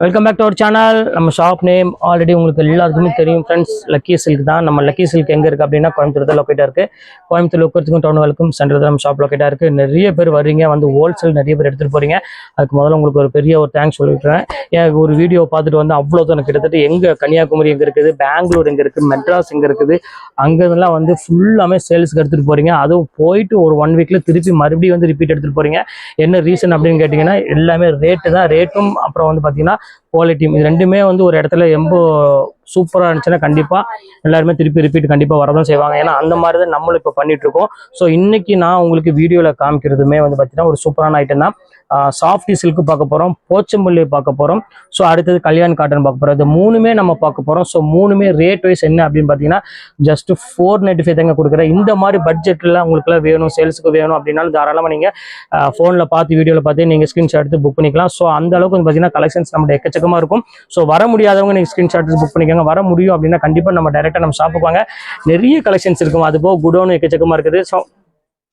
Welcome back to our channel நம்ம shop name already உங்களுக்கு எல்லாருக்குமே தெரியும் ஃப்ரெண்ட்ஸ் லக்கி சில்க் தான். நம்ம லக்கி சில்க் எங்கே இருக்குது அப்படின்னா கோயம்புத்தூர் தான் லொக்கேட்டாக இருக்குது கோயம்புத்தூர் லொக்கத்துக்கும் டவுன் வேலுக்கும் சென்டர் தான் நம்ம ஷாப் லொக்கேட்டாக இருக்குது நிறைய பேர் வர்றீங்க. வந்து ஹோல்சேல் நிறைய பேர் எடுத்துகிட்டு போகிறீங்க அதுக்கு முதல்ல உங்களுக்கு ஒரு பெரிய ஒரு தேங்க்ஸ் சொல்லிட்டுறேன் எனக்கு ஒரு வீடியோ பார்த்துட்டு வந்து அவ்வளோ தூரம் கிட்டத்தட்ட எங்கே கன்னியாகுமரி எங்கே இருக்குது பெங்களூர் எங்கே இருக்குது மெட்ராஸ் எங்கே இருக்குது அங்கேருந்துலாம் வந்து ஃபுல்லாமே சேல்ஸ்க்கு எடுத்துகிட்டு போகிறீங்க அதுவும் போயிட்டு ஒரு ஒன் வீக்கில் திருப்பி மறுபடியும் வந்து ரிப்பீட் எடுத்துகிட்டு போகிறீங்க என்ன ரீசன் அப்படின்னு கேட்டிங்கன்னா எல்லாமே ரேட்டு தான். ரேட்டும் அப்புறம் வந்து பார்த்திங்கன்னா குவாலிட்டி இது ரெண்டுமே வந்து ஒரு இடத்துல ரொம்ப சூப்பராக இருந்துச்சுன்னா கண்டிப்பாக எல்லாருமே திருப்பி ரிப்பீட் கண்டிப்பாக வரதான் செய்வாங்க. ஏன்னா அந்த மாதிரி தான் நம்மளும் இப்போ பண்ணிட்டு இருக்கோம். ஸோ இன்னைக்கு நான் உங்களுக்கு வீடியோவில் காமிக்கிறதுமே வந்து பார்த்தீங்கன்னா ஒரு சூப்பரான ஐட்டம் தான். சாஃப்டி சில்க் பார்க்க போகிறோம் போச்சம்பள்ளி பார்க்க போகிறோம் ஸோ அடுத்தது கல்யாண் காட்டன் பார்க்க போகிறோம் இது மூணுமே நம்ம பார்க்க போகிறோம் ஸோ மூணுமே ரேட் வைஸ் என்ன அப்படின்னு பார்த்தீங்கன்னா ஜஸ்ட் ஃபோர் நைன்டி ஃபைவ் தாங்க கொடுக்குறேன். இந்த மாதிரி பட்ஜெட்டில் உங்களுக்குலாம் வேணும் சேல்ஸுக்கு வேணும் அப்படின்னாலும் தாராளமாக நீங்கள் ஃபோனில் பார்த்து வீடியோவில் பார்த்து நீங்கள் ஸ்க்ரீன்ஷாட் எடுத்து புக் பண்ணிக்கலாம். ஸோ அந்த அளவுக்கு பார்த்தீங்கன்னா கலெக்ஷன்ஸ் நம்ம எக்கச்சக்கமாக இருக்கும். ஸோ வர முடியாதவங்க நீங்கள் ஸ்க்ரீன்ஷாட் எடுத்து புக் பண்ணிக்கோங்க. வர முடியும் அப்படின்னா கண்டிப்பாக நம்ம டேரெக்டாக நம்ம ஷாப்புக்கு வாங்க. நிறைய கலெக்ஷன்ஸ் இருக்கும்? அது போக குடோன்னு எக்கச்சக்கமாக இருக்குது. ஸோ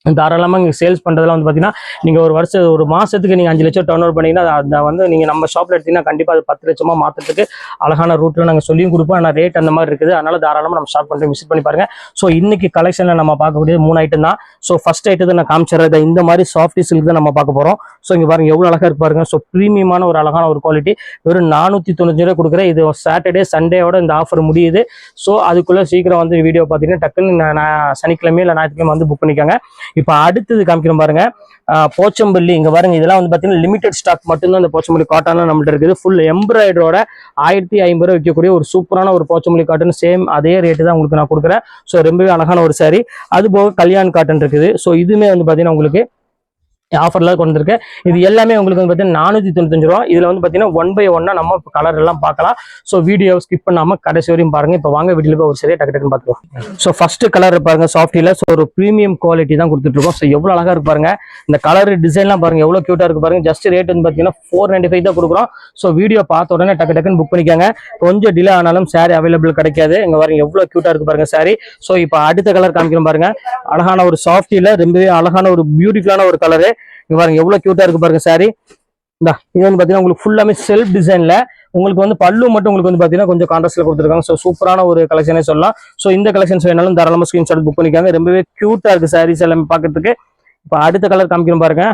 தாராளமாக இங்கே சேல்ஸ் பண்ணுறதுலாம் வந்து பார்த்தீங்கன்னா நீங்கள் ஒரு வருஷம் ஒரு மாதத்துக்கு நீங்கள் அஞ்சு லட்சம் டர்ன் ஓவர் பண்ணிங்கன்னா அதை வந்து நீங்கள் நம்ம ஷாப்பில் எடுத்தீங்கன்னா கண்டிப்பாக அது பத்து லட்சமாக மாற்றுறதுக்கு அழகான ரூட்டில் நாங்கள் சொல்லியும் கொடுப்போம். ஆனால் ரேட் அந்த மாதிரி இருக்குது. அதனால் தாராளமாக நம்ம ஷாப் பண்ணிட்டு விசிட் பண்ணி பாருங்க. ஸோ இன்றைக்கி கலெக்ஷனில் நம்ம பார்க்கக்கூடிய மூணு ஐட்டம் தான். ஸோ ஃபஸ்ட் ஐட்டத்தை நான் காமிச்சிடுறது இந்த மாதிரி சாஃப்டி சில்க் தான் நம்ம பார்க்க போகிறோம் ஸோ இங்கே பாருங்க எவ்வளோ அழகாக இருப்பாருங்க ஸோ ப்ரீமியமான ஒரு அழகான ஒரு குவாலிட்டி வெறும் நானூற்றி தொண்ணூற்றி ரூபா கொடுக்குறேன். இது சாட்டர்டே சண்டேயோட இந்த ஆஃபர் முடியுது. ஸோ அதுக்குள்ளே சீக்கிரம் வந்து வீடியோ பார்த்தீங்கன்னா டக்குன்னு நான் நான் இல்லை ஞாயிற்றுக்கிழமை வந்து புக் பண்ணிக்கோங்க. இப்போ அடுத்தது காமிக்கிறோம் பாருங்க. போச்சம்பள்ளி. இங்க பாருங்க இதெல்லாம் வந்து பாத்தீங்கன்னா லிமிடெட் ஸ்டாக் மட்டும்தான் அந்த போச்சம்பள்ளி காட்டன் நம்மள்ட்ட இருக்குது. ஃபுல் எம்ப்ராய்டரோட ஆயிரத்தி ஐம்பது ரூபா விற்கக்கூடிய ஒரு சூப்பரான ஒரு போச்சம்பள்ளி காட்டன் சேம் அதே ரேட்டு தான் உங்களுக்கு நான் கொடுக்குறேன். ஸோ ரொம்பவே அழகான ஒரு சாரி அது போக கல்யாண் காட்டன் இருக்குது. ஸோ இதுவுமே வந்து பாத்தீங்கன்னா உங்களுக்கு ஆஃபர்ல கொண்டு வந்திருக்கேன் இது எல்லாமே உங்களுக்கு வந்து பார்த்தீங்கன்னா நானூற்றி தொண்ணூத்தஞ்சு ரூபா. இதில் வந்து பார்த்தீங்கன்னா ஒன் பை ஒன்னா நம்ம கலர் எல்லாம் பார்க்கலாம். ஸோ வீடியோ ஸ்கிப் பண்ணாம கடைசி வரையும் பாருங்க. இப்போ வாங்க வீடியோல போய் ஒரு சரியா டக்கு டக்குன்னு பார்த்துருவோம் ஸோ ஃபர்ஸ்ட் கலர் பாருங்க சாஃப்டியில் ஸோ ஒரு ப்ரீமியம் குவாலிட்டி தான் கொடுத்துட்டு இருக்கோம். ஸோ எவ்வளோ அழகா இருக்கு பாருங்க. இந்த கலர் டிசைன்லாம் பாருங்க எவ்வளோ கியூட்டா இருக்கு பாருங்க. ஜஸ்ட் ரேட் வந்து பார்த்தீங்கன்னா ஃபோர் நைன்டி ஃபைவ் தான் கொடுக்குறோம். ஸோ வீடியோ பார்த்த உடனே டக்கு டக்குன்னு புக் பண்ணிக்கோங்க. கொஞ்சம் டிலே ஆனாலும் சாரி அவைலபிள் கிடைக்காது. இங்க பாருங்க எவ்வளோ கியூட்டா இருக்கு பாருங்க சாரி ஸோ இப்போ அடுத்த கலர் காமிக்கிறோம் பாருங்க. அழகான ஒரு சாஃப்டியில் ரொம்பவே அழகான ஒரு பியூட்டிஃபுல்லான ஒரு கலரு இங்க பாருங்க எவ்வளவு கியூட்டா இருக்கு பாருங்க saree. இந்த இது வந்து பாத்தீங்கன்னா உங்களுக்கு ஃபுல்லாமே செல்ஃப் டிசைன்ல உங்களுக்கு வந்து பல்லு மட்டும் உங்களுக்கு வந்து பாத்தீங்கன்னா கொஞ்சம் கான்ட்ராஸ்ட்ல கொடுத்துருக்காங்க. ஸோ சூப்பரான ஒரு கலெக்ஷனே சொல்லலாம். ஸோ இந்த கலெக்ஷன்ஸ் வேணாலும் தாராளமா ஸ்கிரீன்ஷாட் புக் பண்ணிக்காங்க. ரொம்பவே கியூட்டா இருக்கு சாரீஸ் எல்லாமே பார்க்கிறதுக்கு இப்போ அடுத்த கலர் காமிக்கணும் பாருங்க.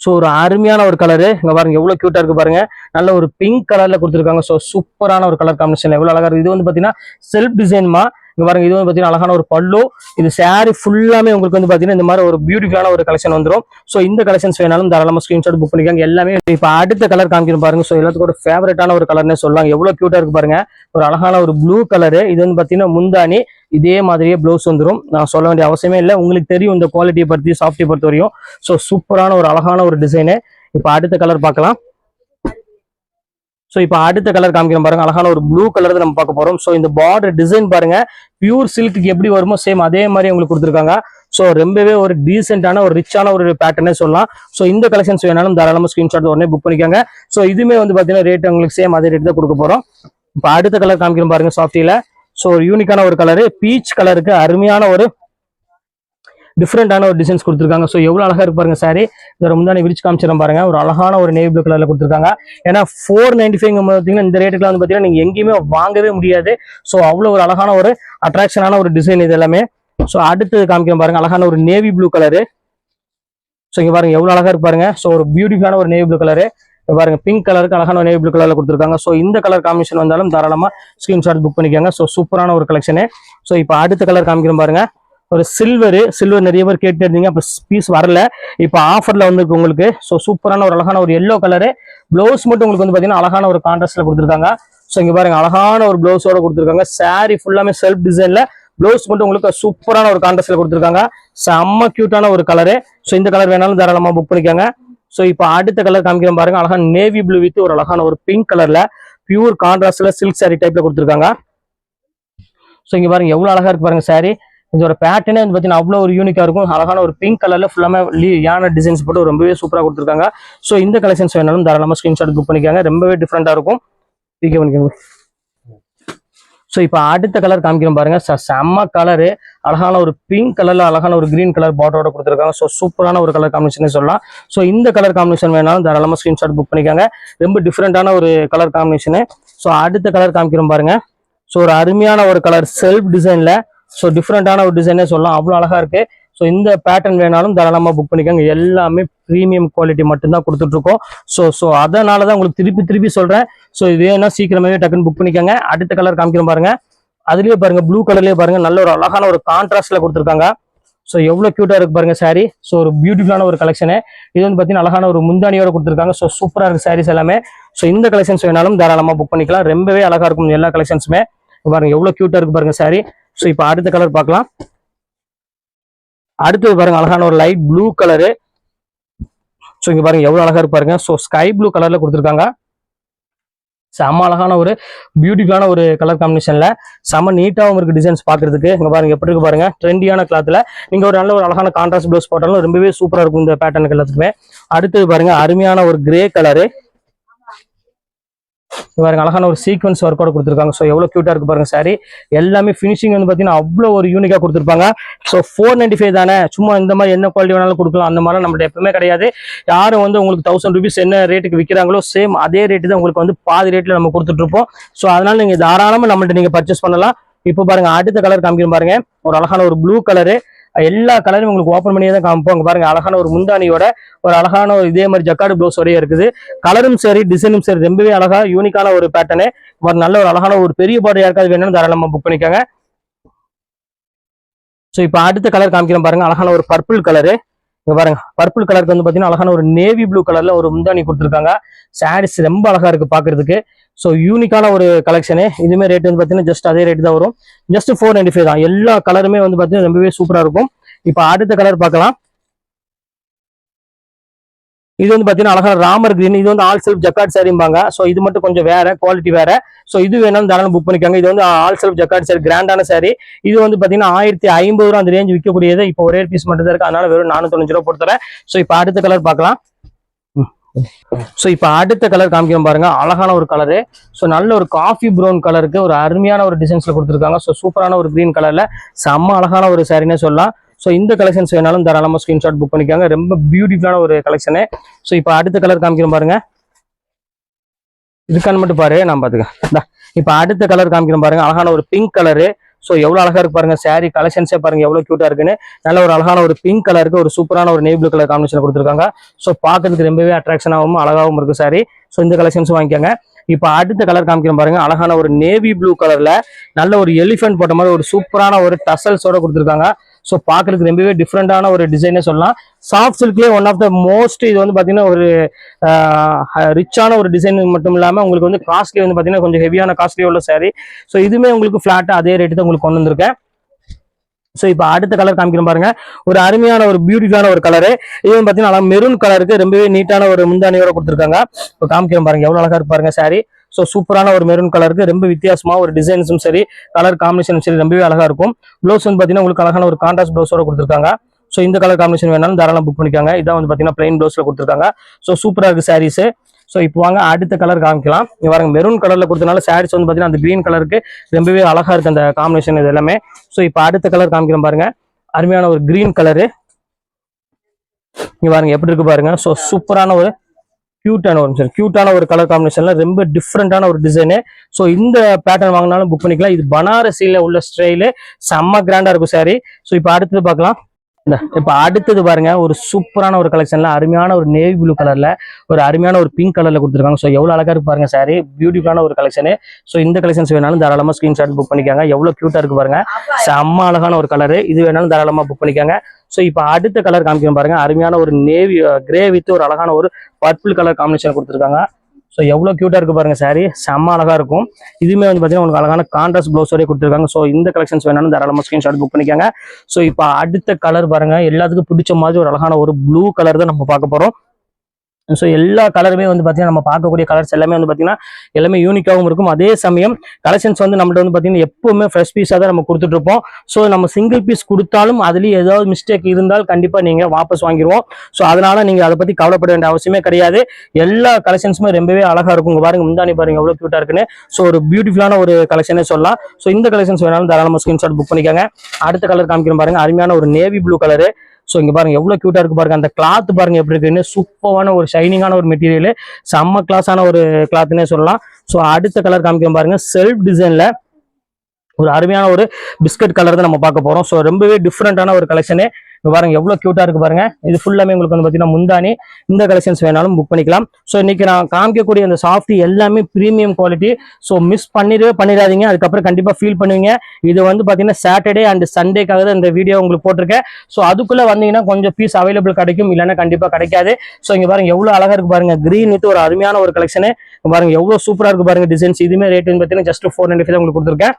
ஸோ ஒரு அருமையான ஒரு கலரு இங்கே பாருங்க எவ்வளோ க்யூட்டாக இருக்கு பாருங்க. நல்ல ஒரு பிங்க் கலரில் கொடுத்துருக்காங்க. ஸோ சூப்பரான ஒரு கலர் காம்பினேஷன் எவ்வளோ அழகா இருக்கு. இது வந்து பார்த்தீங்கன்னா செல்ஃப் டிசைன்மா இங்க பாருங்க இது வந்து பாத்தீங்கன்னா அழகான ஒரு பல்லு. இது சாரி ஃபுல்லாமே உங்களுக்கு வந்து பாத்தீங்கன்னா இந்த மாதிரி ஒரு பியூட்டிஃபுல்லான ஒரு கலெக்ஷன் வந்துரும். ஸோ இந்த கலெக்ஷன்ஸ் வேணாலும் தாராளமா ஸ்கிரீன்ஷாட் புக் பண்ணிக்காங்க. எல்லாமே இப்போ அடுத்த கலர் காமிக்கணும் பாருங்க. ஸோ எல்லாத்துக்கும் ஒரு ஃபேவரட்டான ஒரு கலர்னே சொல்லலாம். எவ்வளவு கியூட்டா இருக்கு பாருங்க. ஒரு அழகான ஒரு ப்ளூ கலரு இது வந்து பாத்தீங்கன்னா முந்தானி இதே மாதிரியே ப்ளவுஸ் வந்துடும் நான் சொல்ல வேண்டிய அவசியமே இல்லை. உங்களுக்கு தெரியும் இந்த குவாலிட்டியை பத்தி சாஃப்டியை பொறுத்த வரையும் ஸோ சூப்பரான ஒரு அழகான ஒரு டிசைனு இப்போ அடுத்த கலர் பார்க்கலாம். ஸோ இப்போ அடுத்த கலர் காமிக்கிறோம் பாருங்க. அழகான ஒரு ப்ளூ கலர் நம்ம பார்க்க போறோம். ஸோ இந்த பார்டர் டிசைன் பாருங்க. பியூர் சில்க்கு எப்படி வருமோ சேம் அதே மாதிரி உங்களுக்கு கொடுத்துருக்காங்க. ஸோ ரொம்பவே ஒரு டீசென்டான ஒரு ரிச்சான ஒரு பேட்டர்னே சொல்லலாம். ஸோ இந்த கலெக்ஷன்ஸ் வேணாலும் தாராளமாக ஸ்க்ரீன்ஷாட் உடனே புக் பண்ணிக்கோங்க. ஸோ இதுவுமே வந்து பார்த்தீங்கன்னா ரேட் உங்களுக்கு சேம் அதே ரேட் தான் கொடுக்க போகிறோம் இப்போ அடுத்த கலர் காமிக்கிறோம் பாருங்க சாஃப்டியில் ஸோ ஒரு யூனிக்கான ஒரு கலரு பீச் கலருக்கு அருமையான ஒரு டிஃப்ரெண்டான ஒரு டிசைன்ஸ் கொடுத்துருக்காங்க. ஸோ எவ்வளோ அழகாக இருக்கு பாருங்க சாரி இதோட முந்தானி விரிச்சு காமிச்சிடும் பாருங்க. ஒரு அழகான ஒரு நேவி ப்ளூ கலர்ல கொடுத்துருக்காங்க. ஏன்னா ஃபோர் நைன்டி ஃபைவ் பார்த்தீங்கன்னா இந்த ரேட்டுக்குலாம் வந்து பார்த்தீங்கன்னா நீங்க எங்கேயுமே வாங்கவே முடியாது. ஸோ அவ்வளோ ஒரு அழகான ஒரு அட்ராக்ஷனான ஒரு டிசைன் இது எல்லாமே. ஸோ அடுத்தது காமிக்கிறோம் பாருங்க. அழகான ஒரு நேவி ப்ளூ கலரு ஸோ இங்கே பாருங்க எவ்வளோ அழகா இருப்பாருங்க ஸோ ஒரு பியூட்டிஃபுல்லான ஒரு நேவி ப்ளூ கலரு பாருங்க பிங்க் கலருக்கு அழகான நேவி ப்ளூ கலர்ல கொடுத்துருக்காங்க. ஸோ இந்த கலர் காம்பினேஷன் வந்தாலும் தாராளமா ஸ்கிரீன்ஷாட் புக் பண்ணிக்கோங்க. ஸோ சூப்பரான ஒரு கலெக்ஷனு ஸோ இப்போ அடுத்த கலர் காமிக்கிறோம் பாருங்க. ஒரு சில்வரு சில்வர் நிறைய பேர் கேட்டு இருந்தீங்க அப்போ பீஸ் வரல. இப்போ ஆஃபரில் வந்துருக்கு உங்களுக்கு. ஸோ சூப்பரான ஒரு அழகான ஒரு எல்லோ கலரு ப்ளவுஸ் மட்டும் உங்களுக்கு வந்து பார்த்தீங்கன்னா அழகான ஒரு கான்ட்ராஸ்டில் கொடுத்துருக்காங்க. ஸோ இங்கே பாருங்க அழகான ஒரு ப்ளவுஸோட கொடுத்துருக்காங்க. சாரி ஃபுல்லாமே செல்ஃப் டிசைனில் ப்ளவுஸ் மட்டும் உங்களுக்கு சூப்பரான ஒரு கான்ட்ராஸ்ட்ல கொடுத்துருக்காங்க. செம்ம க்யூட்டான ஒரு கலரு ஸோ இந்த கலர் வேணாலும் தாராளமாக புக் பண்ணிக்கோங்க. ஸோ இப்போ அடுத்த கலர் காமிக்கிறேன் பாருங்க. அழகான நேவி ப்ளூ வித் ஒரு அழகான ஒரு பிங்க் கலரில் பியூர் கான்ட்ராஸ்டில் சில்க் சாரி டைப்பில் கொடுத்துருக்காங்க. ஸோ இங்கே பாருங்க எவ்வளோ அழகாக இருக்கு பாருங்க சாரி இதோட பேட்டர்னே வந்து பார்த்தீங்கன்னா அவ்வளோ ஒரு யூனிக்காக இருக்கும். அழகான ஒரு பிங்க் கலரில் ஃபுல்லாமே யானை டிசைன்ஸ் போட்டு ரொம்பவே சூப்பராக கொடுத்துருக்காங்க. ஸோ இந்த கலெக்ஷன்ஸ் வேணாலும் தாராளமாக ஸ்க்ரீன்ஷாட் புக் பண்ணிக்காங்க. ரொம்பவே டிஃப்ரெண்ட்டாக இருக்கும். பிகே பண்ணிக்கோங்க ஸோ இப்போ அடுத்த கலர் காமிக்கிறோம் பாருங்க. ச- செம்ம கலரு அழகான ஒரு பிங்க் கலர்ல அழகான ஒரு கிரீன் கலர் பாட்டரோட கொடுத்துருக்காங்க. ஸோ சூப்பரான ஒரு கலர் காம்பினேஷனே சொல்லலாம். ஸோ இந்த கலர் காம்பினேஷன் வேணாலும் தாராளமாக ஸ்க்ரீன்ஷாட் புக் பண்ணிக்காங்க. ரொம்ப டிஃப்ரெண்டான ஒரு கலர் காம்பினேஷனு ஸோ அடுத்த கலர் காமிக்கிறோம் பாருங்க. ஸோ ஒரு அருமையான ஒரு கலர் செல்ஃப் டிசைனில் ஸோ டிஃப்ரெண்டான ஒரு டிசைனே சொல்லலாம். அவ்வளோ அழகாக இருக்கு. ஸோ இந்த பேட்டர்ன் வேணாலும் தாராளமாக புக் பண்ணிக்கோங்க. எல்லாமே ப்ரீமியம் குவாலிட்டி மட்டும்தான் கொடுத்துட்ருக்கோம். ஸோ ஸோ அதனால தான் உங்களுக்கு திருப்பி திருப்பி சொல்கிறேன் ஸோ இது வேணா சீக்கிரமாவே டக்குன்னு புக் பண்ணிக்கோங்க. அடுத்த கலர் காமிக்கிறோம் பாருங்க. அதுலேயே பாருங்கள் ப்ளூ கலர்லேயே பாருங்கள் நல்ல ஒரு அழகான ஒரு கான்ட்ராஸ்ட்டில் கொடுத்துருக்காங்க. ஸோ எவ்வளோ க்யூட்டாக இருக்கு பாருங்கள் சாரீ ஸோ ஒரு பியூட்டிஃபுல்லான ஒரு கலெக்ஷனு இது வந்து பார்த்தீங்கன்னா அழகான ஒரு முந்தானியோட கொடுத்துருக்காங்க. ஸோ சூப்பராக இருக்குது சாரீஸ் எல்லாமே. ஸோ இந்த கலெக்ஷன்ஸ் வேணாலும் தாராளமாக புக் பண்ணிக்கலாம். ரொம்பவே அழகாக இருக்கும் எல்லா கலெக்ஷன்ஸுமே பாருங்கள் எவ்வளோ க்யூட்டாக இருக்கு பாருங்கள் சாரீ ஸோ இப்போ அடுத்த கலர் பார்க்கலாம். அடுத்தது பாருங்க அழகான ஒரு லைட் ப்ளூ கலரு ஸோ இங்க பாருங்க எவ்வளவு அழகா இருப்பாருங்க ஸோ ஸ்கை ப்ளூ கலர்ல கொடுத்துருக்காங்க. செம்ம அழகான ஒரு பியூட்டிஃபுல்லான ஒரு கலர் காம்பினேஷன்ல செம்ம நீட்டாகவும் இருக்கு டிசைன்ஸ் பாக்குறதுக்கு இங்க பாருங்க எப்படி இருக்கு பாருங்க? ட்ரெண்டியான கிளாத்ல நீங்க ஒரு நல்ல ஒரு அழகான கான்ட்ராஸ்ட் ப்ளவுஸ் போட்டாலும் ரொம்பவே சூப்பரா இருக்கும் இந்த பேட்டர்னுக்கு எல்லாத்துக்குமே. அடுத்தது பாருங்க அருமையான ஒரு கிரே கலரு பாருங்க அழகான ஒரு சீக்வன்ஸ் ஒர்க்கோட கொடுத்துருக்காங்க. ஸோ எவ்வளோ க்யூட்டாக இருக்கு பாருங்க சாரி எல்லாமே ஃபினிஷிங் வந்து பார்த்தீங்கன்னா அவ்வளோ ஒரு யூனிக்காக கொடுத்துருப்பாங்க. ஸோ ஃபோர் நைன்டி ஃபைவ் தானே? சும்மா இந்த மாதிரி என்ன குவாலிட்டி வேணாலும் கொடுக்கலாம். அந்த மாதிரி நம்மள்ட்ட எப்பவுமே கிடையாது. யாரும் வந்து உங்களுக்கு தௌசண்ட் ருபீஸ் என்ன ரேட்டுக்கு விற்கிறாங்களோ சேம் அதே ரேட்டு தான் உங்களுக்கு வந்து பாதி ரேட்டில் நம்ம கொடுத்துட்ருப்போம் ஸோ அதனால நீங்கள் தாராளமாக நம்மள்ட்ட நீங்கள் பர்ச்சேஸ் பண்ணலாம். இப்போ பாருங்க அடுத்த கலர் காமிக்கணும் பாருங்க. ஒரு அழகான ஒரு ப்ளூ கலரு எல்லா கலரும் உங்களுக்கு ஓப்பன் பண்ணியே தான் காமிப்போம். அங்கே பாருங்க அழகான ஒரு முந்தானியோட ஒரு அழகான ஒரு இதே மாதிரி ஜக்காடு ப்ளவுஸ் வரையும் இருக்குது. கலரும் சரி டிசைனும் சரி ரொம்பவே அழகா யூனிக்கான ஒரு பேட்டர்னு ஒரு நல்ல ஒரு அழகான ஒரு பெரிய பாடி யாருக்காவது வேணும்னு தாராளமாக புக் பண்ணிக்கோங்க. ஸோ இப்போ அடுத்த கலர் காமிக்கிறோம் பாருங்க அழகான ஒரு பர்பிள் கலரு இங்க பாருங்க பர்பிள் கலருக்கு வந்து பாத்தீங்கன்னா அழகான ஒரு நேவி ப்ளூ கலர்ல ஒரு முந்தானி கொடுத்துருக்காங்க. சாரீஸ் ரொம்ப அழகா இருக்கு பாக்குறதுக்கு. ஸோ யூனிக்கான ஒரு கலெக்ஷனு இதுமே ரேட் வந்து பாத்தீங்கன்னா ஜஸ்ட் அதே ரேட் தான் வரும். ஜஸ்ட் ஃபோர் நைன்டி ஃபைவ் தான். எல்லா கலருமே வந்து பாத்தீங்கன்னா ரொம்பவே சூப்பரா இருக்கும். இப்போ அடுத்த கலர் பார்க்கலாம். இது வந்து பாத்தீங்கன்னா அழகான ராமர் கிரீன் இது வந்து ஆல் செல்ஃப் ஜக்காட் சாரிம்பாங்க ஸோ இது மட்டும் கொஞ்சம் வேற குவாலிட்டி வேற. ஸோ இது வேணாலும் தாராளம் புக் பண்ணிக்காங்க. இது வந்து ஆல் செல்ஃப் ஜக்காட் சாரி கிராண்டான சாரி இது வந்து பாத்தீங்கன்னா ஆயிரத்தி ஐம்பது ரூபா அந்த ரேஞ்ச் விற்கக்கூடியது. இப்போ ஒரே பீஸ் மட்டும் தான் இருக்கு. அதனால வெறும் நானூத்தி ரூபா கொடுத்துறேன் ஸோ இப்போ அடுத்த கலர் பார்க்கலாம். ஸோ இப்போ அடுத்த கலர் காமிக்கிறோம் பாருங்க. அழகான ஒரு கலரு ஸோ நல்ல ஒரு காஃபி ப்ரௌன் கலருக்கு ஒரு அருமையான ஒரு டிசைன்ஸ்ல கொடுத்துருக்காங்க. ஸோ சூப்பரான ஒரு கிரீன் கலர்ல செம்ம அழகான ஒரு சாரின்னு சொல்லலாம். ஸோ இந்த கலெக்ஷன்ஸ் வேணாலும் தாராளமாக ஸ்க்ரீன்ஷாட் புக் பண்ணிக்காங்க. ரொம்ப பியூட்டிஃபுல்லான ஒரு கலெக்ஷனு ஸோ இப்போ அடுத்த கலர் காமிக்கிறோம் பாருங்க. இதுக்கான மட்டும் பாரு. நான் பார்த்துக்கேன் இப்போ அடுத்த கலர் காமிக்கிறோம் பாருங்க. அழகான ஒரு பிங்க் கலரு ஸோ எவ்வளோ அழகாக இருக்கு பாருங்க. சாரி கலெக்ஷன்ஸே பாருங்க. எவ்வளோ கியூட்டாக இருக்குன்னு. நல்ல ஒரு அழகான ஒரு பிங்க் கலருக்கு ஒரு சூப்பரான ஒரு நேபிள் கலர் காம்பினேஷன் கொடுத்துருக்காங்க. ஸோ பார்க்கறதுக்கு ரொம்பவே அட்ராக்ஷனாகவும் அழகாகவும் இருக்கு சாரி ஸோ இந்த கலெக்ஷன்ஸும் வாங்கிக்கோங்க. இப்போ அடுத்த கலர் காமிக்கிறோம் பாருங்க. அழகான ஒரு நேவி ப்ளூ கலர்ல நல்ல ஒரு எலிஃபென்ட் போட்ட மாதிரி ஒரு சூப்பரான ஒரு டசல்ஸோட கொடுத்துருக்காங்க. ஸோ பார்க்கறதுக்கு ரொம்பவே டிஃப்ரெண்டான ஒரு டிசைனே சொல்லலாம். சாஃப்ட் சில்க்லேயே ஒன் ஆஃப் த மோஸ்ட் இது வந்து பார்த்தீங்கன்னா ஒரு ரிச்சான ஒரு டிசைன் மட்டும் இல்லாமல் உங்களுக்கு வந்து காஸ்ட்லி வந்து பார்த்தீங்கன்னா கொஞ்சம் ஹெவியான காஸ்ட்லி உள்ள சாரி ஸோ இதுவுமே உங்களுக்கு ஃப்ளாட்டாக அதே ரேட்டு தான் உங்களுக்கு கொண்டு வந்திருக்கேன். ஸோ இப்போ அடுத்த கலர் காமிக்கிறோம் பாருங்க. ஒரு அருமையான ஒரு பியூட்டிஃபுல்லான ஒரு கலரு இது வந்து பார்த்தீங்கன்னா மெரூன் கலருக்கு ரொம்பவே நீட்டான ஒரு முந்தானியோட கொடுத்துருக்காங்க. இப்போ காமிக்கிறோம் பாருங்க எவ்வளோ அழகா இருப்பாருங்க சாரி ஸோ சூப்பரான ஒரு மெரூன் கலருக்கு ரொம்ப வித்தியாசமாக ஒரு டிசைன்ஸும் சரி கலர் காம்பினேஷனும் சரி ரொம்பவே அழகாக இருக்கும். ப்ளவுஸ் வந்து பார்த்தீங்கன்னா உங்களுக்கு அழகான ஒரு கான்ட்ராஸ்ட் ப்ளவுஸோட கொடுத்துருக்காங்க. ஸோ இந்த கலர் காம்பினேஷன் வேணாலும் தாராளம் புக் பண்ணிக்காங்க. இதான் வந்து பார்த்தீங்கன்னா பிளைன் ப்ளவுஸில் கொடுத்துருக்காங்க. ஸோ சூப்பராக இருக்குது சாரீஸு ஸோ இப்போ வாங்க அடுத்த கலர் காமிக்கலாம். இங்கே பாருங்க மெரூன் கலரில் கொடுத்தனால சாரீஸ் வந்து பார்த்தீங்கன்னா அந்த க்ரீன் கலருக்கு ரொம்பவே அழகாக இருக்குது அந்த காம்பினேஷன் இது எல்லாமே. ஸோ இப்போ அடுத்த கலர் காமிக்கிறோம் பாருங்க. அருமையான ஒரு க்ரீன் கலரு இங்கே பாருங்க எப்படி இருக்கு பாருங்க. ஸோ சூப்பரான ஒரு கியூட்டான ஒரு கியூட்டான ஒரு கலர் காம்பினேஷன்ல ரொம்ப டிஃப்ரெண்டான ஒரு டிசைனு ஸோ இந்த பேட்டர்ன் வாங்கினாலும் புக் பண்ணிக்கலாம். இது பனாரசியில உள்ள ஸ்டைலு செம்ம கிராண்டா இருக்கும் சாரி ஸோ இப்போ அடுத்தது பார்க்கலாம். இப்போ அடுத்தது பாருங்க ஒரு சூப்பரான ஒரு கலெக்ஷன்ல அருமையான ஒரு நேவி ப்ளூ கலர்ல ஒரு அருமையான ஒரு பிங்க் கலர்ல கொடுத்துருக்காங்க. ஸோ எவ்வளோ அழகா இருக்கு பாருங்க சாரி பியூட்டிஃபுல்லான ஒரு கலெக்ஷனு ஸோ இந்த கலெக்ஷன்ஸ் வேணாலும் தாராளமா ஸ்கிரீன்ஷாட் புக் பண்ணிக்காங்க. எவ்வளவு க்யூட்டா இருக்கு பாருங்க. செம்ம அழகான ஒரு கலரு இது வேணாலும் தாராளமா புக் பண்ணிக்காங்க. ஸோ இப்போ அடுத்த கலர் காமிக்கணும் பாருங்க. அருமையான ஒரு நேவி கிரே வித் ஒரு அழகான ஒரு பர்பிள் கலர் காம்பினேஷன் கொடுத்துருக்காங்க. ஸோ எவ்வளோ க்யூட்டாக இருக்கு பாருங்க சாரி செம்ம அழகாக இருக்கும். இதுவுமே வந்து பார்த்தீங்கன்னா உங்களுக்கு அழகான கான்ட்ராஸ்ட் ப்ளவுஸ் கொடுத்துருக்காங்க. ஸோ இந்த கலெக்ஷன்ஸ் வேணாலும் தாராளமாக ஸ்க்ரீன்ஷாட் புக் பண்ணிக்காங்க. ஸோ இப்போ அடுத்த கலர் பாருங்க. எல்லாத்துக்கும் பிடிச்ச மாதிரி ஒரு அழகான ஒரு ப்ளூ கலர் தான் நம்ம பார்க்க போகிறோம் ஸோ எல்லா கலருமே வந்து பார்த்தீங்கன்னா நம்ம பார்க்கக்கூடிய கலர்ஸ் எல்லாமே வந்து பார்த்தீங்கன்னா எல்லாமே யூனிக்காகவும் இருக்கும். அதே சமயம் கலெக்ஷன்ஸ் வந்து நம்மள்ட்ட வந்து பார்த்தீங்கன்னா எப்பவுமே ஃப்ரெஷ் பீஸாக தான் நம்ம கொடுத்துட்ருப்போம் ஸோ நம்ம சிங்கிள் பீஸ் கொடுத்தாலும் அதுலேயும் ஏதாவது மிஸ்டேக் இருந்தால் கண்டிப்பாக நீங்கள் வாபஸ் வாங்கிடுவோம் ஸோ அதனால் நீங்கள் அதை பற்றி கவலைப்பட வேண்டிய அவசியமே கிடையாது. எல்லா கலெக்ஷன்ஸுமே ரொம்பவே அழகாக இருக்கும். உங்கள் பாருங்க முந்தானி பாருங்க எவ்வளோ க்யூட்டாக இருக்குன்னு. ஸோ ஒரு பியூட்டிஃபுல்லான ஒரு கலெக்ஷனே சொல்லலாம். ஸோ இந்த கலெக்ஷன்ஸ் வேணாலும் தாராளமாக ஸ்கிரீன்ஷாட் புக் பண்ணிக்கோங்க. அடுத்த கலர் காமிக்கிறோம் பாருங்க. அருமையான ஒரு நேவி ப்ளூ கலரு ஸோ இங்க பாருங்க எவ்வளோ க்யூட்டாக இருக்கு பாருங்க. அந்த கிளாத் பாருங்க எப்படி இருக்குன்னு சூப்பரான ஒரு ஷைனிங்கான ஒரு மெட்டீரியல் செம்ம கிளாஸான ஒரு கிளாத்னே சொல்லலாம். ஸோ அடுத்த கலர் காமிக்கிறேன் பாருங்க செல்ஃப் டிசைன்ல ஒரு அருமையான ஒரு பிஸ்கட் கலர் தான் நம்ம பார்க்க போறோம். ஸோ ரொம்பவே டிஃப்ரெண்டான ஒரு கலெக்ஷனு பாருங்க எவ்வளோ க்யூட்டாக இருக்கு பாருங்க. இது ஃபுல்லாமே உங்களுக்கு வந்து பார்த்தீங்கன்னா முந்தானி இந்த கலெக்ஷன்ஸ் வேணாலும் புக் பண்ணிக்கலாம். ஸோ இன்னைக்கு நான் காமிக்கக்கூடிய அந்த சாஃப்ட் எல்லாமே ப்ரீமியம் குவாலிட்டி ஸோ மிஸ் பண்ணிடவே பண்ணிடாதீங்க. அதுக்கப்புறம் கண்டிப்பாக ஃபீல் பண்ணுவீங்க. இது வந்து பார்த்தீங்கன்னா சாட்டர்டே அண்ட் சண்டேக்காக தான் இந்த வீடியோ உங்களுக்கு போட்டிருக்கேன். ஸோ அதுக்குள்ளே வந்தீங்கன்னா கொஞ்சம் பீஸ் அவைலபிள் கிடைக்கும். இல்லைன்னா கண்டிப்பாக கிடைக்காது. ஸோ இங்கே பாருங்க எவ்வளோ அழகாக இருக்கு பாருங்க. கிரீன் வித் ஒரு அருமையான ஒரு கலெக்ஷனு பாருங்க எவ்வளோ சூப்பராக இருக்கு பாருங்க டிசைன்ஸ் இதுமே ரேட் பார்த்தீங்கன்னா ஜஸ்ட் ஃபோர் நைன்டி ஃபைவ் உங்களுக்கு கொடுத்துருக்கேன்.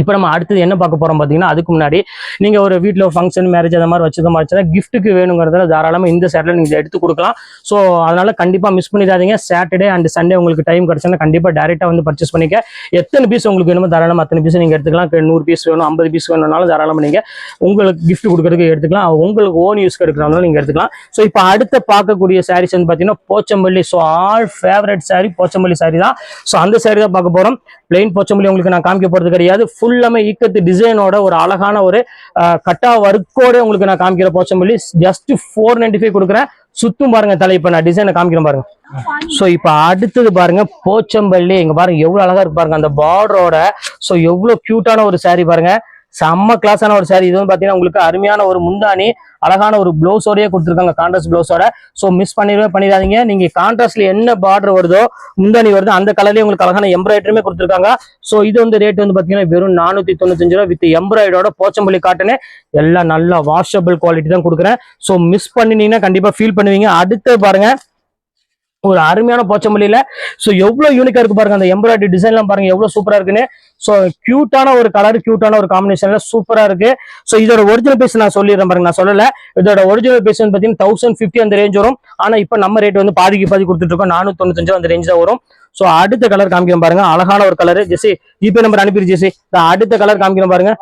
இப்போ நம்ம அடுத்தது என்ன பார்க்க போகிறோம் பார்த்தீங்கன்னா அதுக்கு முன்னாடி நீங்கள் ஒரு வீட்டில் ஃபங்க்ஷன் மேரேஜ் அந்த மாதிரி வச்சது மாதிரி கிஃப்ட்டுக்கு வேணுங்கிறதுல தாராளமாக இந்த சேட்டில் நீங்கள் எடுத்து கொடுக்கலாம். ஸோ அதனால் கண்டிப்பாக மிஸ் பண்ணிடாதீங்க. சாட்டர்டே அண்ட் சண்டே உங்களுக்கு டைம் கிடச்சுன்னா கண்டிப்பாக டேரெக்டாக வந்து பர்ச்சேஸ் பண்ணிக்க. எத்தனை பீஸ் உங்களுக்கு வேணுமோ தாராளமாக அத்தனை பீஸ் நீங்கள் எடுத்துக்கலாம். நூறு பீஸ் வேணும் ஐம்பது பீஸ் வேணும்னாலும் தாராளமாக நீங்கள் உங்களுக்கு கிஃப்ட் கொடுக்குறதுக்கு எடுத்துக்கலாம். உங்களுக்கு ஓன் யூஸ்க்கு எடுக்கிறனாலும் நீங்கள் எடுத்துக்கலாம். ஸோ இப்போ அடுத்த பார்க்கக்கூடிய சாரீஸ் வந்து பார்த்தீங்கன்னா Pochampalli. So all favourite sari Pochampalli sari தான். ஸோ அந்த saree தான் பார்க்க போகிறோம் பிளெயின் போச்சம்பள்ளி உங்களுக்கு நான் காமிக்க போறது கிடையாது. ஃபுல்லாமே ஈக்கத்து டிசைனோட ஒரு அழகான ஒரு கட்டா ஒர்க்கோட உங்களுக்கு நான் காமிக்கிற Pochampalli just four ninety five கொடுக்குறேன். சுத்தும் பாருங்க தலை இப்ப நான் டிசைனை காமிக்கிறேன் பாருங்க. ஸோ இப்போ அடுத்தது பாருங்க போச்சம்பள்ளி இங்க பாருங்க எவ்வளவு அழகா இருக்கு பாருங்க அந்த பார்டரோட ஸோ எவ்வளவு கியூட்டான ஒரு சாரி பாருங்க. செம்ம கிளாஸான ஒரு சாரி இது வந்து பாத்தீங்கன்னா உங்களுக்கு அருமையான ஒரு முந்தானி அழகான ஒரு பிளவுஸோடயே கொடுத்துருக்காங்க கான்ட்ராஸ்ட் பிளவுஸோட ஸோ மிஸ் பண்ணிடவே பண்ணிடாதீங்க. நீங்க கான்ட்ராஸ்ட்ல என்ன பார்டர் வருதோ முந்தானி வருதோ அந்த கலர்லயே உங்களுக்கு அழகான எம்ப்ராய்டரியுமே கொடுத்துருக்காங்க. ஸோ இது வந்து ரேட் வந்து பாத்தீங்கன்னா வெறும் நானூத்தி தொண்ணூத்தஞ்சு ரூபா வித் எம்ப்ராய்டரோட போச்சம்பள்ளி காட்டனு எல்லாம் நல்லா வாஷபிள் குவாலிட்டி தான் கொடுக்குறேன். ஸோ மிஸ் பண்ணினீங்கன்னா கண்டிப்பா ஃபீல் பண்ணுவீங்க. அடுத்து பாருங்க. ஒரு அருமையான போச்சமல்லியில. ஸோ எவ்வளவு யூனிக்கா இருக்கு பாருங்க அந்த எம்ப்ராய்டரி டிசைன்லாம் பாருங்க எவ்வளவு சூப்பரா இருக்குன்னு. ஸோ கியூட்டான ஒரு கலர் கியூட்டான ஒரு காம்பினேஷன்ல சூப்பரா இருக்கு. ஸோ இதோட ஒரிஜினல் பீஸ் நான் சொல்லிடுறேன் பாருங்க நான் சொல்லல. இதோட ஒரிஜினல் பீஸ் வந்து பாத்தீங்கன்னா தௌசண்ட் ஃபிஃப்டி அந்த ரேஞ்ச் வரும். ஆனா இப்போ நம்ம ரேட் வந்து பாதிக்கு பாதி கொடுத்துட்டு இருக்கோம் நானூத்தி தொண்ணூத்தஞ்சு அந்த ரேஞ்ச் தான் வரும். ஸோ அடுத்த கலர் காமிக்கிறோம் பாருங்க அழகான ஒரு கலர் ஜெசி ஜிபே நம்பர் அனுப்பிடு ஜெசி. அடுத்த கலர் காமிக்கிறோம் பாருங்க.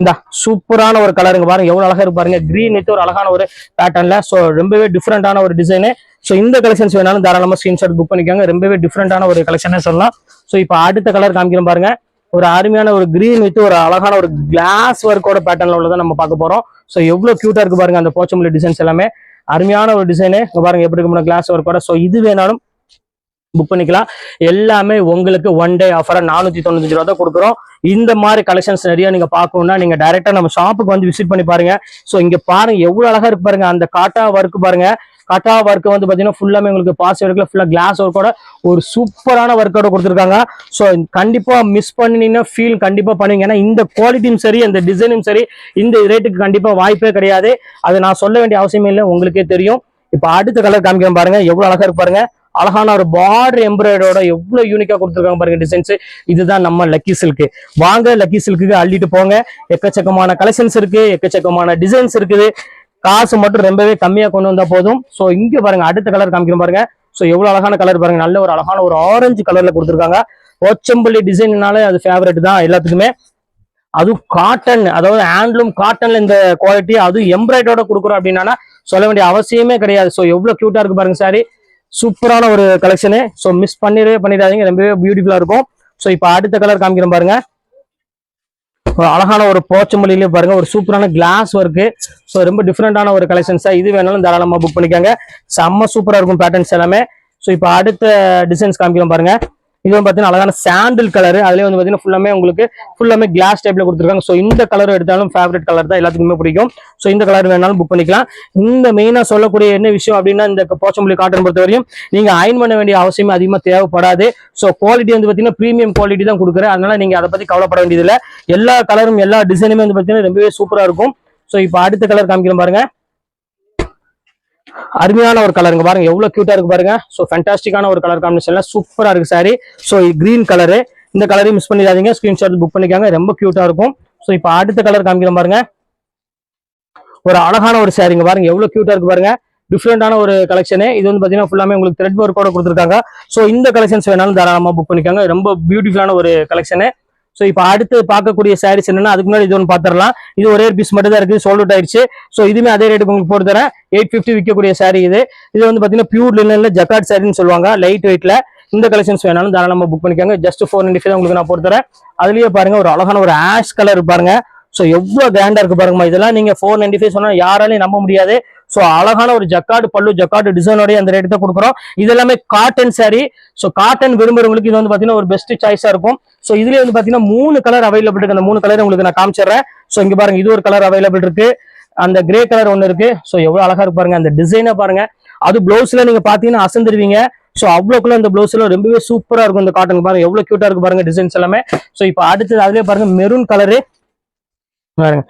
இந்த சூப்பரான ஒரு கலருங்க பாருங்க எவ்வளவு அழகா இருக்கு பாருங்க. கிரீன் வித் ஒரு அழகான ஒரு பேட்டர்ன்ல ஸோ ரொம்பவே டிஃப்ரெண்டான ஒரு டிசைனு ஸோ இந்த கலெக்ஷன்ஸ் வேணாலும் தாராளமாக ஸ்க்ரீன்ஷாட் புக் பண்ணிக்கோங்க. ரொம்பவே டிஃப்ரெண்டான ஒரு கலெக்ஷனே சொல்லலாம். ஸோ இப்போ அடுத்த கலர் காமிக்கிறோம் பாருங்க. ஒரு அருமையான ஒரு கிரீன் வித் ஒரு அழகான ஒரு கிளாஸ் ஒர்க்கோட பேட்டர்ல உள்ளதான் நம்ம பார்க்க போறோம். ஸோ எவ்வளோ க்யூட்டா இருக்கு பாருங்க அந்த போச்சம்பள்ளி டிசைன்ஸ் எல்லாமே. அருமையான ஒரு டிசைனு இங்க பாருங்க எப்படி இருக்கு கிளாஸ் ஒர்க்கோட ஸோ இது வேணாலும் புக் பண்ணிக்கலாம். எல்லாமே உங்களுக்கு ஒன் டே ஆஃபராக நானூற்றி தொண்ணூத்தஞ்சு ரூபா தான் கொடுக்குறோம். இந்த மாதிரி கலெக்ஷன்ஸ் நிறைய நீங்க பார்க்கணும்னா நீங்க டைரக்டா நம்ம ஷாப்புக்கு வந்து விசிட் பண்ணி பாருங்க. ஸோ இங்க பாருங்க எவ்வளவு அழகா இருக்கு பாருங்க. அந்த காட்டா ஒர்க் பாருங்க. கட்டா ஒர்க் வந்து பார்த்தீங்கன்னா ஃபுல்லாமே உங்களுக்கு பாஸ் ஒர்க்கில் ஃபுல்லாக கிளாஸ் ஒர்க்கோட ஒரு சூப்பரான ஒர்க்கோட கொடுத்துருக்காங்க. ஸோ கண்டிப்பாக மிஸ் பண்ணினீங்கன்னா ஃபீல் கண்டிப்பாக பண்ணுவீங்க. ஏன்னா இந்த குவாலிட்டியும் சரி அந்த டிசைனும் சரி இந்த ரேட்டுக்கு கண்டிப்பாக வாய்ப்பே கிடையாது. அது நான் சொல்ல வேண்டிய அவசியமே இல்லை உங்களுக்கே தெரியும். இப்போ அடுத்த கலர் காமிக்கிறேன் பாருங்க எவ்வளோ அழகாக இருக்கு பாருங்க. அழகான ஒரு பார்டர் எம்ப்ராய்டரோட எவ்வளவு யூனிக்கா கொடுத்துருக்காங்க பாருங்க டிசைன்ஸ் இதுதான் நம்ம லக்கி சில்க்கு வாங்க லக்கி சில்க்கு அள்ளிட்டு போங்க. எக்கச்சக்கமான கலெக்ஷன்ஸ் இருக்கு எக்கச்சக்கமான டிசைன்ஸ் இருக்குது. காசு மட்டும் ரொம்பவே கம்மியா கொண்டு வந்தா போதும். ஸோ இங்க பாருங்க அடுத்த கலர் காமிக்கிறோம் பாருங்க. ஸோ எவ்வளவு அழகான கலர் பாருங்க. நல்ல ஒரு அழகான ஒரு ஆரஞ்சு கலர்ல கொடுத்துருக்காங்க. ஓச்சம்பள்ளி டிசைன்னாலே அது ஃபேவரட் தான் எல்லாத்துக்குமே. அதுவும் காட்டன் அதாவது ஹேண்ட்லூம் காட்டன்ல இந்த குவாலிட்டி அதுவும் எம்ப்ராய்டரோட கொடுக்குறோம் அப்படின்னா சொல்ல வேண்டிய அவசியமே கிடையாது. ஸோ எவ்வளவு கியூட்டா இருக்கு பாருங்க சாரி சூப்பரான ஒரு கலெக்ஷனு ஸோ மிஸ் பண்ணிடவே பண்ணிடாதீங்க. ரொம்பவே பியூட்டிஃபுல்லா இருக்கும். ஸோ இப்போ அடுத்த கலர் காமிக்கிறோம் பாருங்க. அழகான ஒரு போச்சமொழியிலே பாருங்க ஒரு சூப்பரான கிளாஸ் ஒர்க்கு ஸோ ரொம்ப டிஃப்ரெண்டான ஒரு கலெக்ஷன்ஸா இது வேணாலும் தாராளமா புக் பண்ணிக்கோங்க. செம்ம சூப்பரா இருக்கும் பேட்டர்ன்ஸ் எல்லாமே. ஸோ இப்போ அடுத்த டிசைன்ஸ் காமிக்கிறோம் பாருங்க. இது வந்து பார்த்தீங்கன்னா அழகான சாண்டில் கலர் அதுலேயே வந்து பார்த்தீங்கன்னா ஃபுல்லாமே உங்களுக்கு ஃபுல்லாமே கிளாஸ் டைப்ல கொடுத்துருக்காங்க. ஸோ இந்த கலர் எடுத்தாலும் ஃபேவரட் கலர் தான் எல்லாத்துக்குமே பிடிக்கும். ஸோ இந்த கலர் வேணாலும் புக் பண்ணிக்கலாம். இந்த மெயினாக சொல்லக்கூடிய என்ன விஷயம் அப்படின்னா இந்த போச்சம்புள்ளி காட்டன் பொறுத்த வரையும் நீங்க அயன் பண்ண வேண்டிய அவசியமே அதிகமாக தேவைப்படாது. ஸோ குவாலிட்டி வந்து பார்த்தீங்கன்னா ப்ரீமியம் குவாலிட்டி தான் கொடுக்குறேன். அதனால நீங்க அதை பத்தி கவலைப்பட வேண்டியதில்லை. எல்லா கலரும் எல்லா டிசைனுமே வந்து பார்த்தீங்கன்னா ரொம்பவே சூப்பரா இருக்கும். ஸோ இப்போ அடுத்த கலர் காமிக்கிறோம் பாருங்க. அருமையான ஒரு கலருங்க பாருங்க. எவ்வளவு கியூட்டா இருக்கு பாருங்க. ஸோ ஃபேண்டாஸ்டிக்கான ஒரு கலர் காம்பினேஷன்ல சூப்பரா இருக்கு சாரி ஸோ கிரீன் கலரு இந்த கலரையும் மிஸ் பண்ணிடாதீங்க. ஸ்கிரீன்ஷாட் புக் பண்ணிக்காங்க. ரொம்ப கியூட்டா இருக்கும். ஸோ இப்போ அடுத்த கலர் காமிக்கிறோம் பாருங்க. ஒரு அழகான ஒரு சாரிங்க பாருங்க. எவ்வளவு கியூட்டா இருக்கு பாருங்க. டிஃப்ரெண்டான ஒரு கலெக்ஷனு இது வந்து பார்த்தீங்கன்னா ஃபுல்லாமே உங்களுக்கு த்ரெட் ஒர்க்கோட கொடுத்துருக்காங்க. ஸோ இந்த கலெக்ஷன்ஸ் வேணாலும் தாராளமாக புக் பண்ணிக்காங்க. ரொம்ப பியூட்டிஃபுல்லான ஒரு கலெக்ஷனு ஸோ இப்போ அடுத்து பார்க்கக்கூடிய சாரீஸ் என்னன்னா அதுக்கு முன்னாடி இது ஒன்று பார்த்துடலாம் இது ஒரே பீஸ் மட்டும் தான் இருக்குது சோல்ட் அவுட் ஆயிடுச்சு. ஸோ இதுவுமே அதே ரேட்டுக்கு உங்களுக்கு போட்டு தரேன். எயிட் ஃபிஃப்டி விற்கக்கூடிய சாரீ இது. இது வந்து பார்த்தீங்கன்னா பியூர் லினன்ல ஜக்காட் சாரின்னு சொல்லுவாங்க. லைட் வெயிட்ல இந்த கலெக்ஷன்ஸ் வேணாலும் தாராளமாக புக் பண்ணிக்கோங்க. ஜஸ்ட் ஃபோர் நைன்டி ஃபைவ் உங்களுக்கு நான் போட்டு தரேன். அதுலயே பாருங்க ஒரு அழகான ஒரு ஆஷ் கலர் பாருங்க. ஸோ எவ்வளோ கிராண்டா இருக்கு பாருங்கம்மா. இதெல்லாம் நீங்க ஃபோர் நைன்டி ஃபைவ் சொன்னா யாராலையும் நம்ப முடியாது. ஸோ அழகான ஒரு ஜக்காடு பல்லு ஜக்காடு டிசைனோடய அந்த ரேட்டு தான் கொடுக்குறோம். இது எல்லாமே காட்டன் சாரி ஸோ காட்டன் விரும்புறவங்களுக்கு இது வந்து பார்த்தீங்கன்னா ஒரு பெஸ்ட் சாய்ஸா இருக்கும். ஸோ இதுலேயே வந்து பார்த்தீங்கன்னா மூணு கலர் அவைலபிள் இருக்கு. அந்த மூணு கலர் உங்களுக்கு நான் காமிச்சிடுறேன். ஸோ இங்க பாருங்க இது ஒரு கலர் அவைலபிள் இருக்கு. அந்த கிரே கலர் ஒன்று இருக்கு. ஸோ எவ்வளோ அழகா இருக்கு பாருங்க அந்த டிசைனை பாருங்க. அது பிளவுஸ்ல நீங்க பாத்தீங்கன்னா அசந்துருவீங்க. ஸோ அவ்வளோக்குள்ள இந்த ப்ளவுஸில் ரொம்பவே சூப்பரா இருக்கும் இந்த காட்டன் பாருங்க. எவ்வளவு கியூட்டா இருக்கு பாருங்க டிசைன்ஸ் எல்லாமே. ஸோ இப்போ அடுத்தது அதுலேயே பாருங்க மெரூன் கலரு பாருங்க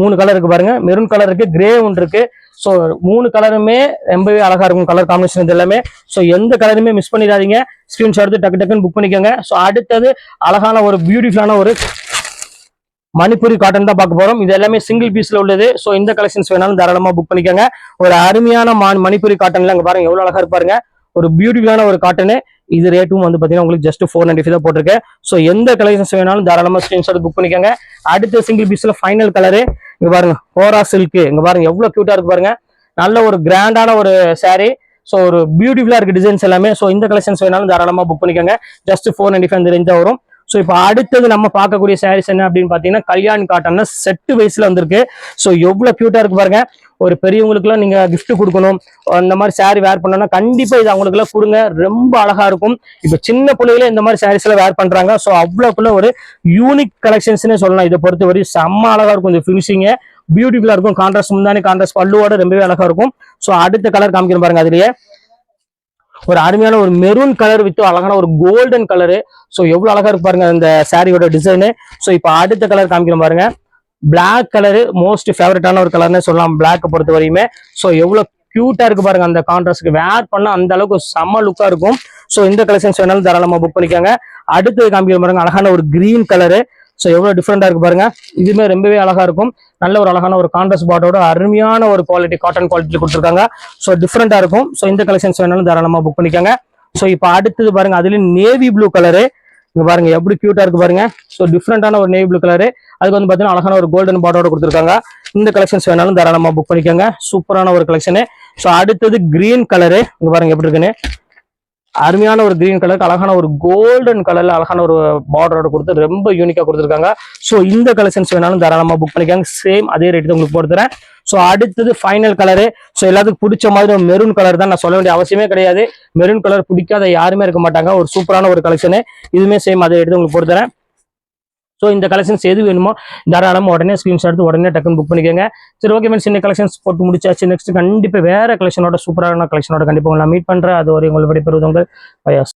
மூணு கலர் இருக்கு பாருங்க. மெரூன் கலர் இருக்கு கிரே ஒன்று இருக்கு. ஸோ மூணு கலருமே ரொம்பவே அழகா இருக்கும். கலர் காம்பினேஷன் இது எல்லாமே. ஸோ எந்த கலருமே மிஸ் பண்ணிடாதீங்க. ஸ்கிரீன்ஷாட் எடுத்து டக்கு டக்குன்னு புக் பண்ணிக்கோங்க. ஸோ அடுத்தது அழகான ஒரு பியூட்டிஃபுல்லான ஒரு மணிப்பூரி காட்டன் தான் பார்க்க போறோம். இது எல்லாமே சிங்கிள் பீஸ்ல உள்ளது. ஸோ இந்த கலெக்ஷன்ஸ் வேணாலும் தாராளமா புக் பண்ணிக்கோங்க. ஒரு அருமையான மண் மணிப்பூரி காட்டன்ல அங்க பாருங்க. எவ்வளவு அழகா இருப்பாருங்க ஒரு பியூட்டிஃபுல்லான ஒரு காட்டனு இது ரேட்டும் வந்து பார்த்தீங்கன்னா உங்களுக்கு ஜஸ்ட் ஃபோர் நைன்டி தான் போட்டிருக்கேன் ஸோ எந்த கலெக்ஷன்ஸ் வேணாலும் தாராளமாக ஸ்கிரீன்ஷாட் புக் பண்ணிக்கோங்க. அடுத்த சிங்கிள் பீஸில் ஃபைனல் கலரு இங்க பாருங்க ஹோரா சில்க்கு இங்க பாருங்க எவ்வளவு கியூட்டா இருக்கு பாருங்க. நல்ல ஒரு கிராண்டான ஒரு சாரீ ஸோ ஒரு பியூட்டிஃபுல்லா இருக்கு டிசைன்ஸ் எல்லாமே. ஸோ இந்த கலெக்ஷன்ஸ் வேணாலும் தாராளமா புக் பண்ணிக்கோங்க. ஜஸ்ட் ஃபோர் நைன்டி ஃபைவ் இந்த ரேஞ்ச் வரும். ஸோ இப்போ அடுத்தது நம்ம பார்க்கக்கூடிய சாரீஸ் என்ன அப்படின்னு பார்த்தீங்கன்னா கல்யாண் காட்டன்னா செட்டு வயசுல வந்திருக்கு. ஸோ எவ்வளோ க்யூட்டாக இருக்கு பாருங்க. ஒரு பெரியவங்களுக்குலாம் நீங்க கிஃப்ட் கொடுக்கணும். அந்த மாதிரி saree வேர் பண்ணோம்னா கண்டிப்பா இது அவங்களுக்குலாம் கொடுங்க. ரொம்ப அழகா இருக்கும். இப்போ சின்ன பிள்ளைகளே இந்த மாதிரி sarees எல்லாம் வேர் பண்றாங்க. ஸோ அவ்வளோக்குள்ள ஒரு யூனிக் கலெக்ஷன்ஸ்னே சொல்லலாம். இதை பொறுத்த வரையும் செம்ம அழகா இருக்கும் இந்த ஃபினிஷிங்க பியூட்டிஃபுல்லா இருக்கும். கான்ட்ராஸ்ட் முந்தானே கான்ட்ராஸ்ட் பல்லுவோட ரொம்பவே அழகா இருக்கும். ஸோ அடுத்த கலர் காமிக்கிறேன் பாருங்க அதுலயே. ஒரு அருமையான ஒரு மெரூன் கலர் வித்து அழகான ஒரு கோல்டன் கலரு ஸோ எவ்வளோ அழகா இருக்கு பாருங்க இந்த சாரியோட டிசைனு ஸோ இப்போ அடுத்த கலர் காமிக்கிறேன் பாருங்க. பிளாக் கலரு மோஸ்ட் ஃபேவரட்டான ஒரு கலர்னே சொல்லலாம். பிளாக்கை பொறுத்த வரையுமே. ஸோ எவ்வளோ க்யூட்டா இருக்கு பாருங்க அந்த கான்ட்ராஸ்ட்க்கு வேர் பண்ணால் அந்த அளவுக்கு செம்ம லுக்கா இருக்கும். ஸோ இந்த கலெக்ஷன்ஸ் வேணாலும் தாராளமாக புக் பண்ணிக்கோங்க. அடுத்தது காமிக்கிற பாருங்க அழகான ஒரு கிரீன் கலரு ஸோ எவ்வளோ டிஃப்ரெண்ட்டாக இருக்கு பாருங்க. இதுவுமே ரொம்பவே அழகா இருக்கும். நல்ல ஒரு அழகான ஒரு கான்ட்ரஸ் பாட்டோட அருமையான ஒரு குவாலிட்டி காட்டன் குவாலிட்டி கொடுத்துருக்காங்க. ஸோ டிஃப்ரெண்ட்டாக இருக்கும். ஸோ இந்த கலெக்ஷன்ஸ் வேணாலும் தாராளமாக புக் பண்ணிக்கோங்க. ஸோ இப்போ அடுத்தது பாருங்க. அதுலயும் நேவி ப்ளூ கலரு இங்க பாருங்க எப்படி கியூட்டா இருக்கு பாருங்க. ஸோ டிஃப்ரெண்டான ஒரு நேவி ப்ளூ கலரு அதுக்கு வந்து பார்த்தீங்கன்னா அழகான ஒரு கோல்டன் பாட்டோட கொடுத்துருக்காங்க. இந்த கலெக்ஷன்ஸ் வேணாலும் தாராளமாக புக் பண்ணிக்கோங்க. சூப்பரான ஒரு கலெக்ஷனு ஸோ அடுத்தது கிரீன் கலரு இங்க பாருங்க எப்படி இருக்குன்னு. அருமையான ஒரு கிரீன் கலருக்கு அழகான ஒரு கோல்டன் கலர்ல அழகான ஒரு பார்டரோட கொடுத்து ரொம்ப யூனிக்கா கொடுத்துருக்காங்க. ஸோ இந்த கலெக்ஷன்ஸ் வேணாலும் தாராளமா புக் பண்ணிக்காங்க. சேம் அதே ரேட்டு உங்களுக்கு போட்டுறேன் ஸோ அடுத்தது ஃபைனல் கலரு ஸோ எல்லாத்துக்கும் பிடிச்ச மாதிரி ஒரு மெரூன் கலர் தான் நான் சொல்ல வேண்டிய அவசியமே கிடையாது. மெரூன் கலர் பிடிக்காத யாருமே இருக்க மாட்டாங்க. ஒரு சூப்பரான ஒரு கலெக்ஷனு இதுவுமே சேம் அதே எடுத்து உங்களுக்கு போட்டுறேன் ஸோ இந்த கலெக்ஷன்ஸ் எது வேணுமோ தாராளமாக உடனே ஸ்க்ரீன்ஷாட் எடுத்து உடனே டக்குன்னு புக் பண்ணிக்கோங்க. சரி ஓகே மீன்ஸ் இந்த கலெக்ஷன்ஸ் போட்டு முடிச்சாச்சு. நெக்ஸ்ட் கண்டிப்பாக வேற கலெக்ஷனோட சூப்பரான கலெக்ஷனோட கண்டிப்பாக உங்களை மீட் பண்ணுறேன் அது ஒரு உங்களை விடைபெறுவது உங்கள் பயாஸ்.